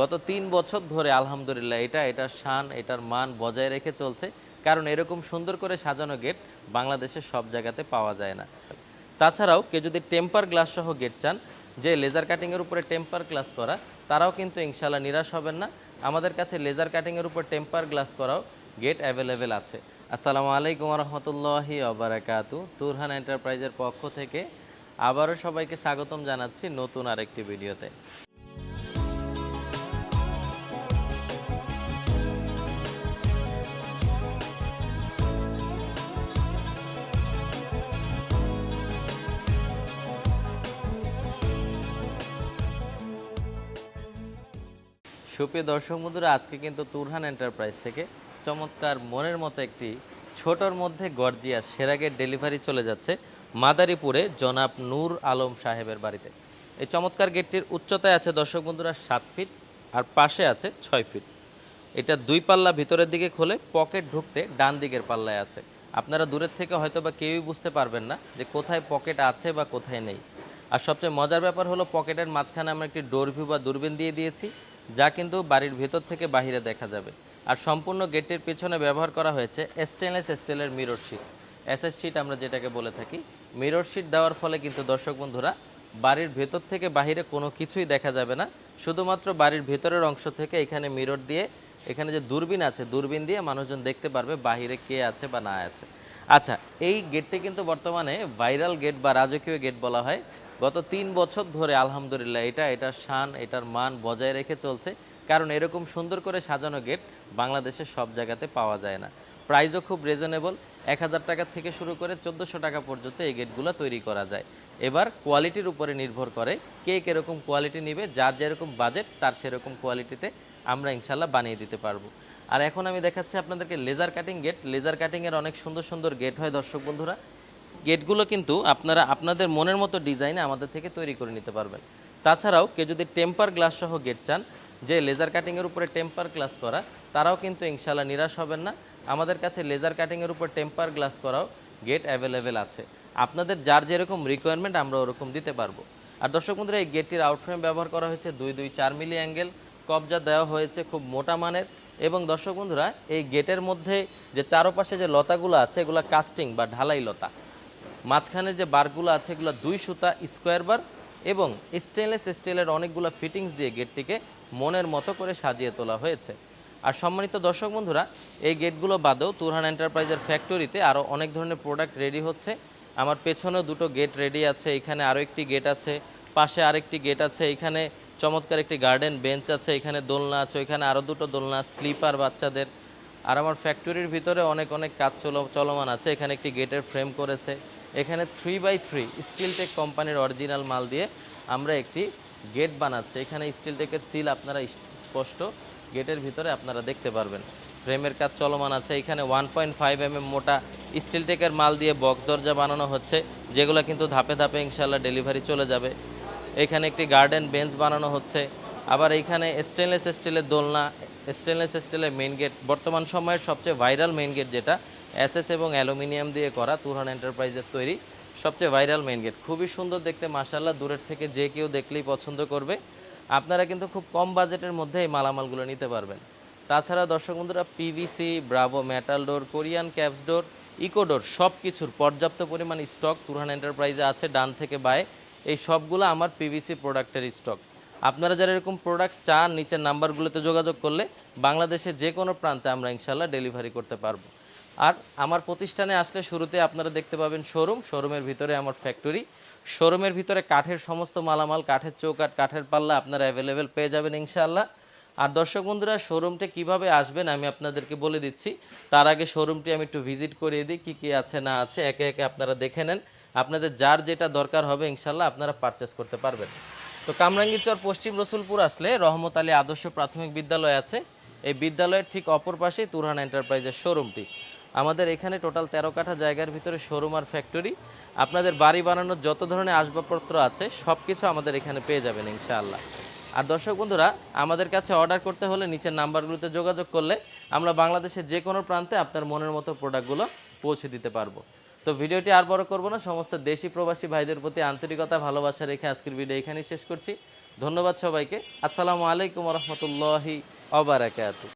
গত তিন বছর ধরে আলহামদুলিল্লাহ এটা, এটার শান, এটার মান বজায় রেখে চলছে। কারণ এরকম সুন্দর করে সাজানো গেট বাংলাদেশের সব জায়গাতে পাওয়া যায় না। তাছাড়াও কেউ যদি টেম্পার গ্লাস সহ গেট চান, যে লেজার কাটিংয়ের উপরে টেম্পার গ্লাস করা, তারাও কিন্তু ইনশাল্লাহ নিরাশ হবেন না। আমাদের কাছে লেজার কাটিংয়ের উপর টেম্পার গ্লাস করাও গেট অ্যাভেলেবেল আছে। আসসালামু আলাইকুম রহমতুল্লাহি অবরাকাতু তুরহান এন্টারপ্রাইজের পক্ষ থেকে আবারও সবাইকে স্বাগতম জানাচ্ছি নতুন আরেকটি ভিডিওতে। সুপ্রিয় দর্শক বন্ধুরা, আজকে কিন্তু তুরহান এন্টারপ্রাইজ থেকে চমৎকার মনের মতো একটি ছোটর মধ্যে গর্জিয়াস সেরাগের ডেলিভারি চলে যাচ্ছে মাদারীপুরে জনাব নূর আলম সাহেবের বাড়িতে। এই চমৎকার গেটটির উচ্চতায় আছে দর্শক বন্ধুরা সাত ফিট আর পাশে আছে ছয় ফিট। এটা দুই পাল্লা ভিতরের দিকে খোলে পকেট ঢুকতে ডান দিকের পাল্লায় আছে। আপনারা দূরের থেকে হয়তো বা কেউই বুঝতে পারবেন না যে কোথায় পকেট আছে বা কোথায় নেই। আর সবচেয়ে মজার ব্যাপার হলো পকেটের মাঝখানে আমরা একটি ডোরভিউ বা দূরবীন দিয়ে দিয়েছি। যা কিন্তু বাড়ির ভেতর থেকে বাহিরে দেখা যাবে। আর সম্পূর্ণ গেটের পেছনে ব্যবহার করা হয়েছে স্টেনলেস স্টিলের মিরর শিট এসএস শিট আমরা যেটাকে বলে থাকি। মিরর শিট দেওয়ার ফলে কিন্তু দর্শক বন্ধুরা, বাড়ির ভেতর থেকে বাহিরে কোনো কিছুই দেখা যাবে না। শুধুমাত্র বাড়ির ভেতরের অংশ থেকে এখানে মিরর দিয়ে, এখানে যে দূরবীন আছে, দূরবীন দিয়ে মানুষজন দেখতে পারবে বাহিরে কে আছে বা না আছে। আচ্ছা এই গেটটি কিন্তু বর্তমানে ভাইরাল গেট বা রাজকীয় গেট বলা হয়। গত তিন বছর ধরে আলহামদুলিল্লাহ এটা, এটার শান, এটার মান বজায় রেখে চলছে। কারণ এরকম সুন্দর করে সাজানো গেট বাংলাদেশের সব জায়গাতে পাওয়া যায় না। প্রাইসও খুব রিজনেবল এক হাজার টাকা থেকে শুরু করে চোদ্দোশো টাকা পর্যন্ত এই গেটগুলো তৈরি করা যায়। এবার কোয়ালিটির উপরে নির্ভর করে কে কীরকম কোয়ালিটি নিবে, যার যেরকম বাজেট তার সেরকম কোয়ালিটিতে আমরা ইনশাল্লাহ বানিয়ে দিতে পারব। আর এখন আমি দেখাচ্ছি আপনাদেরকে লেজার কাটিং গেট লেজার কাটিংয়ের অনেক সুন্দর সুন্দর গেট হয় দর্শক বন্ধুরা। গেটগুলো কিন্তু আপনারা আপনাদের মনের মতো ডিজাইনে আমাদের থেকে তৈরি করে নিতে পারবেন। তাছাড়াও কেউ যদি টেম্পার গ্লাস সহ গেট চান, যে লেজার কাটিংয়ের উপরে টেম্পার গ্লাস করা, তারাও কিন্তু ইনশাল্লাহ নিরাশ হবেন না। আমাদের কাছে লেজার কাটিংয়ের উপর টেম্পার গ্লাস করাও গেট অ্যাভেলেবেল আছে। আপনাদের যার যেরকম রিকোয়ারমেন্ট আমরা ওরকম দিতে পারব। আর দর্শক বন্ধুরা, এই গেটটির আউটফ্রেম ব্যবহার করা হয়েছে দুই দুই চার মিলি অ্যাঙ্গেল কবজা দেওয়া হয়েছে খুব মোটা মানের। এবং দর্শক বন্ধুরা, এই গেটের মধ্যে যে চারপাশে যে লতাগুলো আছে, এগুলো কাস্টিং বা ঢালাই লতা। মাঝখানে যে বারগুলো আছে, এগুলো দুই সুতা স্কোয়ার বার এবং স্টেনলেস স্টিলের অনেকগুলো ফিটিংস দিয়ে গেটটিকে মনের মতো করে সাজিয়ে তোলা হয়েছে। আর সম্মানিত দর্শক বন্ধুরা, এই গেটগুলো বাদেও তুরহান এন্টারপ্রাইজের ফ্যাক্টরিতে আরও অনেক ধরনের প্রোডাক্ট রেডি হচ্ছে। আমার পেছনেও দুটো গেট রেডি আছে, এখানে আরও একটি গেট আছে, পাশে আরেকটি গেট আছে, এখানে চমৎকার একটি গার্ডেন বেঞ্চ আছে, এখানে দোলনা আছে, ওইখানে আরও দুটো দোলনা স্লিপার বাচ্চাদের। আর আমার ফ্যাক্টরির ভিতরে অনেক অনেক কাজ চল, চলমান আছে, এখানে একটি গেটের ফ্রেম করেছে। এখানে থ্রি বাই থ্রি স্টিলটেক কোম্পানির অরিজিনাল মাল দিয়ে আমরা একটি গেট বানাচ্ছি। এখানে স্টিলটেকের সিল আপনারা স্পষ্ট গেটের ভিতরে আপনারা দেখতে পারবেন। ফ্রেমের কাজ চলমান আছে। এখানে one point five M M মোটা স্টিলটেকের মাল দিয়ে বক দরজা বানানো হচ্ছে। যেগুলো কিন্তু ধাপে ধাপে ইনশাল্লাহ ডেলিভারি চলে যাবে। এখানে একটি গার্ডেন বেঞ্চ বানানো হচ্ছে। আবার এইখানে স্টেনলেস স্টিলের দোলনা স্টেনলেস স্টিলের মেইন গেট বর্তমান সময়ের সবচেয়ে ভাইরাল মেইন গেট যেটা এসএস এবং অ্যালুমিনিয়াম দিয়ে করা তুরহান এন্টারপ্রাইজের তৈরি, সবচেয়ে ভাইরাল মেইন গেট খুবই সুন্দর দেখতে মাসাল্লাহ দূরের থেকে যে কেউ দেখলেই পছন্দ করবে। আপনারা কিন্তু খুব কম বাজেটের মধ্যে এই মালামালগুলো নিতে পারবেন। তাছাড়া দর্শক বন্ধুরা PVC bravo metal door Korean caps door eco door সব কিছুর পর্যাপ্ত পরিমাণ স্টক তুরহান এন্টারপ্রাইজে আছে ডান থেকে বায়ে। এই সবগুলো আমার পিভিসি প্রোডাক্টের স্টক আপনারা যারা এরকম প্রোডাক্ট চান, নিচের নাম্বারগুলোতে যোগাযোগ করলে বাংলাদেশের যে কোনো প্রান্তে আমরা ইনশাল্লাহ ডেলিভারি করতে পারব। আর আমার প্রতিষ্ঠানে আসলে শুরুতে আপনারা দেখতে পাবেন শোরুম, শোরুমের ভিতরে আমার ফ্যাক্টরি শোরুমের ভিতরে কাঠের সমস্ত মালামাল, কাঠের চৌকাঠ, কাঠের পাল্লা আপনারা অ্যাভেলেবেল পেয়ে যাবেন ইনশাআল্লাহ। আর দর্শক বন্ধুরা, শোরুমটা কীভাবে আসবেন আমি আপনাদেরকে বলে দিচ্ছি। তার আগে শোরুমটি আমি একটু ভিজিট করিয়ে দিই, কী কী আছে, না আছে, একে একে আপনারা দেখে নেন। আপনাদের যার যেটা দরকার হবে ইনশাল্লাহ আপনারা পারচেস করতে পারবেন। তো কামরাঙ্গীর চর পশ্চিম রসুলপুর আসলে রহমত আলী আদর্শ প্রাথমিক বিদ্যালয় আছে। এই বিদ্যালয়ের ঠিক অপর পাশেই তুরহান এন্টারপ্রাইজের শোরুমটি। আমাদের এখানে টোটাল তেরো কাঠা জায়গার ভিতরে শোরুম আর ফ্যাক্টরি আপনাদের বাড়ি বানানোর যত ধরনের আসবাবপত্র আছে সব কিছু আমাদের এখানে পেয়ে যাবেন ইনশাআল্লাহ। আর দর্শক বন্ধুরা, আমাদের কাছে অর্ডার করতে হলে নিচের নাম্বারগুলোতে যোগাযোগ করলে আমরা বাংলাদেশের যে কোনো প্রান্তে আপনার মনের মতো প্রোডাক্টগুলো পৌঁছে দিতে পারব। তো ভিডিওটি আর বড় করব না, সমস্ত দেশি প্রবাসী ভাইদের প্রতি আন্তরিকতা, ভালোবাসা রেখে আজকের ভিডিও এখানেই শেষ করছি। ধন্যবাদ সবাইকে। আসসালামু আলাইকুম রহমতুল্লাহি অবারাকাতু